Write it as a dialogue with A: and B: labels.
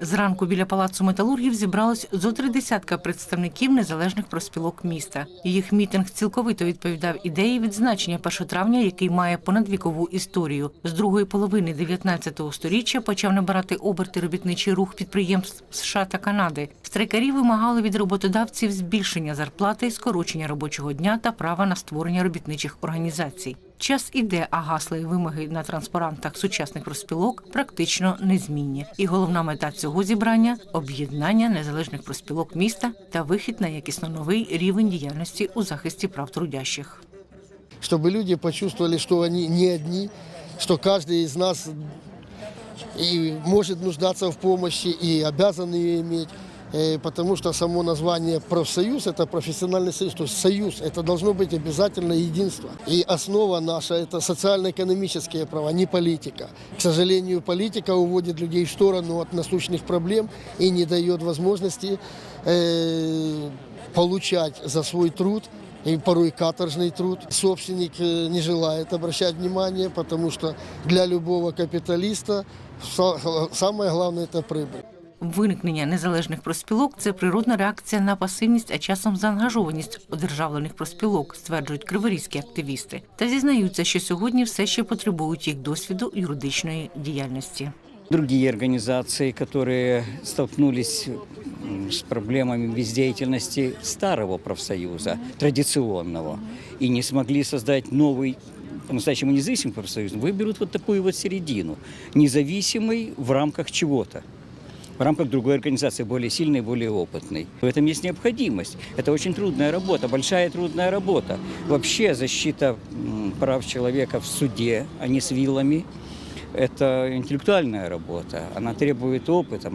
A: Зранку біля палацу металургів зібралось зо три десятка представників незалежних проспілок міста. Їх мітинг цілковито відповідав ідеї відзначення 1 травня, який має понадвікову історію. З другої половини 19 століття почав набирати оберти робітничий рух підприємств США та Канади. Страйкарі вимагали від роботодавців збільшення зарплати, скорочення робочого дня та права на створення робітничих організацій. Час іде, а гасла і вимоги на транспарантах сучасних розпілок практично незмінні. І головна мета цього зібрання об'єднання незалежних проспілок міста та вихід на якісно новий рівень діяльності у захисті прав трудящих.
B: чтобы люди почувствовали, что они не одни, что каждый из нас и может нуждаться в помощи, и обязан ее иметь. Э, Потому что само название профсоюз – это профессиональный союз, то есть союз – это должно быть обязательно единство. И основа наша – это социально-экономические права, не политика. К сожалению, политика уводит людей в сторону от насущных проблем и не дает возможности э, получать за свой труд и порой каторжный труд. Собственник э, не желает обращать внимание, потому что для любого капиталиста са- самое главное – это прибыль.
A: Виникнення незалежних проспілок це природна реакція на пасивність, а часом заангажованість одержавлених проспілок, стверджують криворізькі активісти. Та зізнаються, що сьогодні все ще потребують їх досвіду юридичної діяльності.
C: другие организации, которые столкнулись м, с проблемами бездеятельности старого профсоюза, традиционного, и не смогли создать новый по-настоящему независимый профсоюз, выберут вот такую вот середину, независимый в рамках чего-то в рамках другой организации, более сильной, более опытной. В этом есть необходимость. Это очень трудная работа, большая трудная работа. Вообще защита м, прав человека в суде, а не с вилами, это интеллектуальная работа. Она требует опыта,